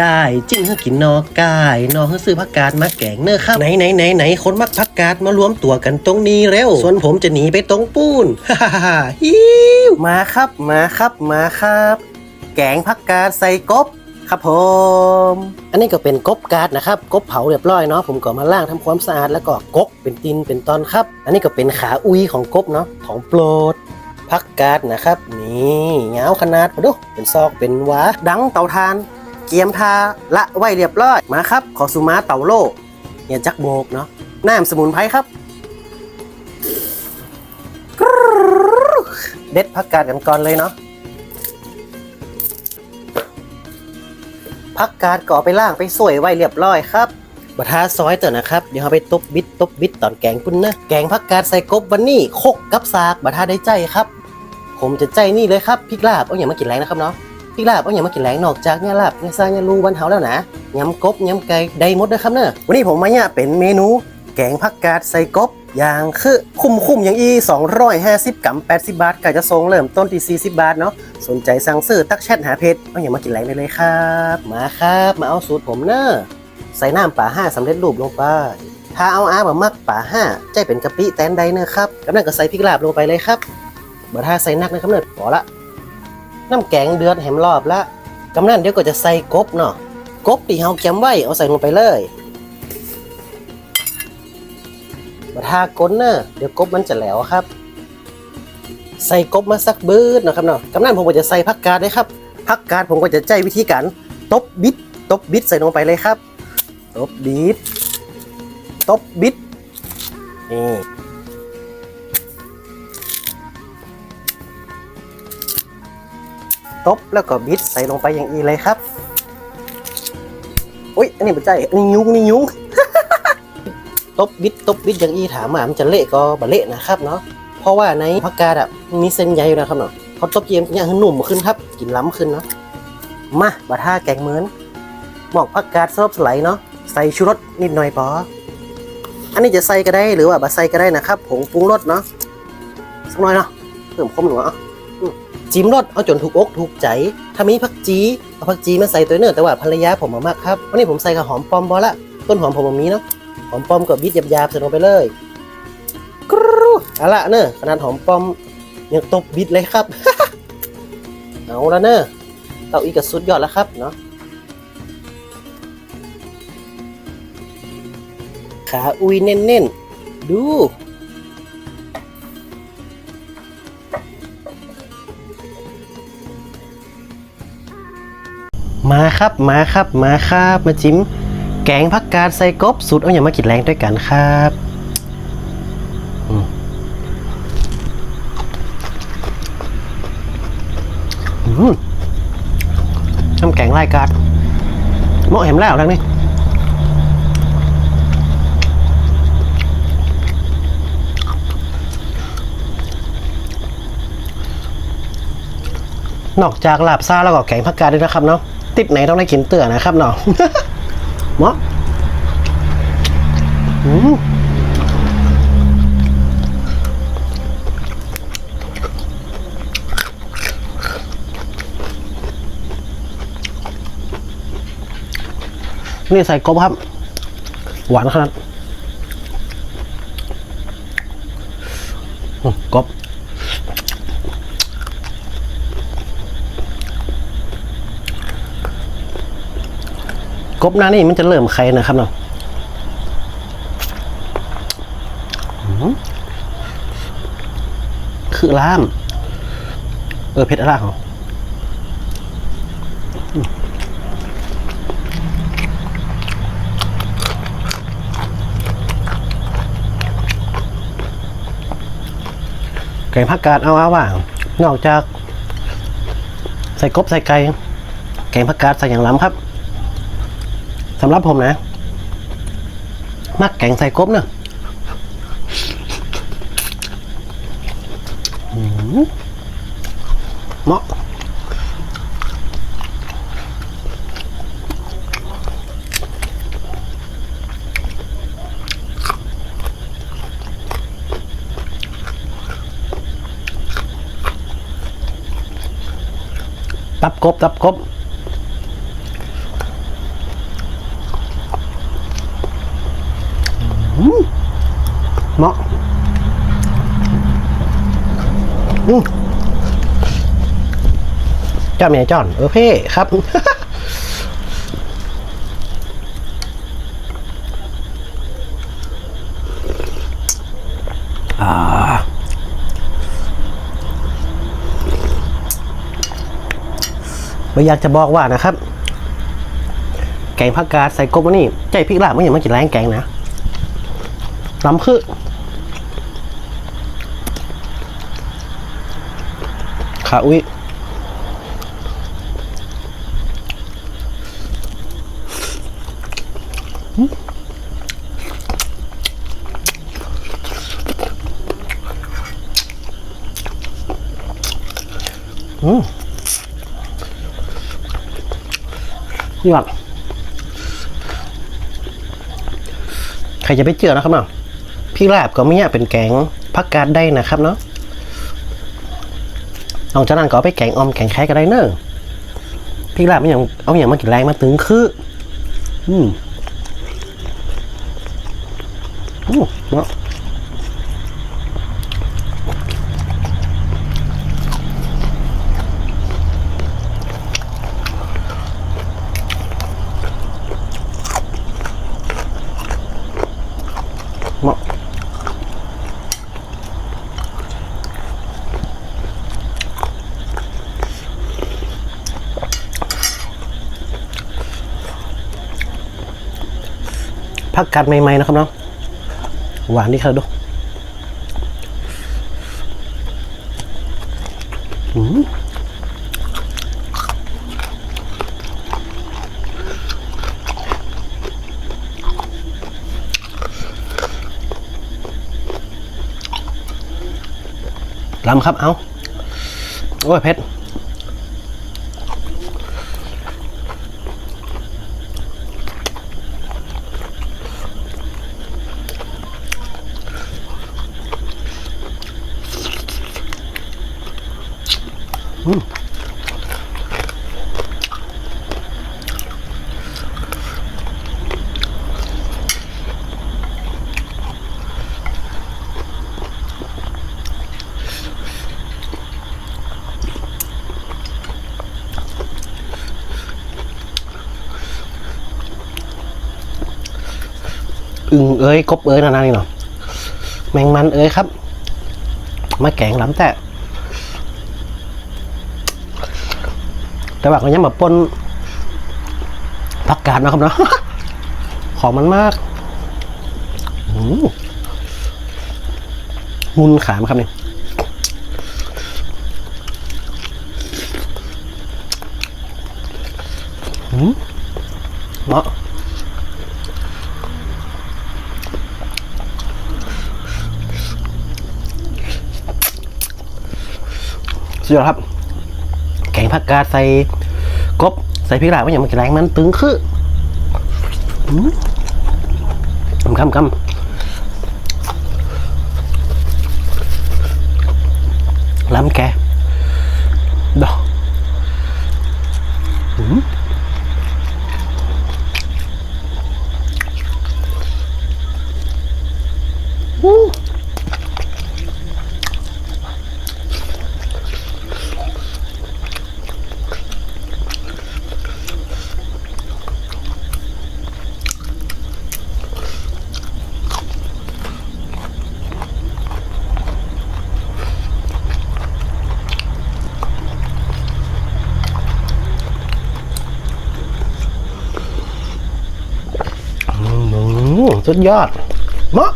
กายจิ้งให้กินนอกายนอให้ซื้อผักกาดมาแกงเนอะครับไหนไหนไหนไหนคนมักผักกาดมารวมตัวกันตรงนี้เร็ว ส่วนผมจะหนีไปตรงปูนฮ่าฮ่าฮ่าฮิวมาครับมาครับมาครับ แกงผักกาดใส่กบครับผม อันนี้ก็เป็นกบกาดนะครับ กบเผาเรียบร้อยเนาะ ผมก็มาล้างทำความสะอาดแล้วก็กกเป็นตินเป็นตอนครับ อันนี้ก็เป็นขาอุยของกบเนาะ ของโปรดพักกาดนะครับ นี่เงาวขนาดมาดูเป็นซอกเป็นหวาดังเตาทาน เกียมทาละไว้เรียบร้อยมาครับ ขอสุมาเตาโลเนี่ยจักโบกเนาะน้ำสมุนไพรครับเด็ดพักกาดกันก่อนเลยเนาะพักกาดก็เอาไปล่างไปสวยไว้เรียบร้อยครับบัทาซอยเตอนะครับ เดี๋ยวเราไปตบบิดตบบิดตอนแกงปุ่นนะ แกงพักกาดใส่กบวันนี้โคกกับซากบัทาได้ใจครับ ผมจะใจนี่เลยครับพริกลาบเอาอย่างมากินแรงนะครับเนาะ พริกลาบเอาอย่างมากินแรงนอกจากเนี่ยลาบเนี่ยซาเนี่ยรูบันเทาแล้วนะยำกบยำไก่ได้หมดนะครับเนอะวันนี้ผมมาเนี่ยเป็นเมนู แกงผักกาดใส่กบอย่างคือคุ้มคุ้มๆอย่างอี 250กรัม80 บาทก็จะทรงเริ่มต้นที่ 40 บาทเนาะสนใจสั่งซื้อตักแชทหาเพจเอาอย่างมากินแรงได้เลยครับ มาครับมาเอาสูตรผมเนอะใส่น้ำป่าห้าสำเร็จรูปลงไปถ้าเอาอาบะมักป่าห้าใจเป็นกะปิแตนใดเนอะครับกำลังก็ใส่พริกลาบลงไปเลยครับบ่ถ้าใส่นักนะครับเนอะพอละ น้ำแกงเดือดแหมรอบละกำนั้นเดี๋ยวก็จะใส่กบเนาะกบที่เฮาเก็บไว้เอาใส่ลงไปเลยบ่ทาก้นเนอะเดี๋ยวกบมันจะแหลวครับ ใส่กบมาสักบืดเนาะครับเนาะกำนั้นผมก็จะใส่ผักกาดด้วยครับผักกาดผมก็จะใจวิธีการตบบิดตบบิดใส่ลงไปเลยครับ ตบบิดตบบิดนี่ ตบแล้วก็บิดใส่ลงไปอย่างอีเลยครับ อุ้ยอันนี้ไม่ใช่อันนี้ยุ้งนี่ยุ้งตบบิดตบบิดอย่างอีถามว่ามันจะเละก็บะเละนะครับเนาะเพราะว่าในผักกาดอะมีเส้นใยอยู่นะครับเนาะพอตบเยี่ยมอย่างให้หนุ่มขึ้นครับกินล้ำขึ้นเนาะมาบะท่าแกงเหมือนหมอกผักกาดซอบสไลด์เนาะใส่ชูรสนิดหน่อยพออันนี้จะใส่ก็ได้หรือว่าบะใส่ก็ได้นะครับผงปรุงรสเนาะสักหน่อยเนาะเพิ่มความหนัวอืม จิ้มรสเอาจนถูกอกถูกใจ ถ้ามีผักจีเอาผักจีมาใส่ตัวเนื้อแต่ว่าภรรยาผมมามากครับวันนี้ผมใส่กับหอมปอมบอละต้นหอมผมบ่มีเนาะหอมปอมกับบิดหยาบๆใส่ลงไปเลยกรูเอาละเนอะขนาดหอมปอมยังตบบิดเลยครับเอาละเนอะเต้าอีกกับสุดยอดแล้วครับเนาะขาอุ้ยเน้นๆดู มาครับมาครับมาครับมาจิ้มแกงผักกาดใส่กบสูตรเอาอย่างมากินแรงด้วยกันครับอืมอืมน้ำแกงไล่กาดเหมาะแหมแล้วแล้วนี่นอกจากลาบซาแล้วก็แกงผักกาดด้วยนะครับเนาะ ติดไหนต้องได้กินเตือนะครับเนาะเหมาะนี่ใส่กบครับ หวานขนาดอืมกบ กบหน้านี่มันจะเริ่มไข่นะครับเนาะคือล่าม เออเผ็ดอะไรเหรออืมไก่ผักกาดเอาเอาว่างนอกจาก ใส่กบใส่ไก่แกงผักกาดใส่อย่างล้ำครับ สำหรับผมนะ มักแกงใส่กบเนะเหมาะตับกบตับกบ เหมาะอืมจอนเมียจอนเออเพ่ครับอาไม่อยากจะบอกว่านะครับ แกงผักกาดใส่กบวันนี้ใจพริกลาบไม่อย่างมากินแรงแกงนะ ล้ำคือขาอุ้ยอืมนี่ก่อนใครจะไปเจอนะครับเนาะ พี่ลาบก็ไม่อยากเป็นแกงพักกาดได้นะครับเนาะนอกจากนั้นก็ไปแกงอมแกงแค่ก็ได้เนอะพี่ลาบไม่อย่างเอาอย่างมากินแรงมาตึงคืออืมอืมเนาะ ผักกาดใหม่ๆนะครับเนาะหวานดีครับดูลำครับเอาโอ้ยเพชร อึงเอ้ยกบเอ้ยนานานี่เนาะแมงมันเอ้ยครับ มาแกงล้ำแต่ แต่ว่าก็ยังมาปนผักกาดนะครับเนาะของมันมากมุนขามครับนี่อืมเนาะสุดยอดครับ ผักกาดใส่กบใส่พริกลาบไม่อย่างมันแรงมันตึงคืออืมคำคำคำล้ำแกดอกอืมอู้ อืม สุดยอดเหมาะ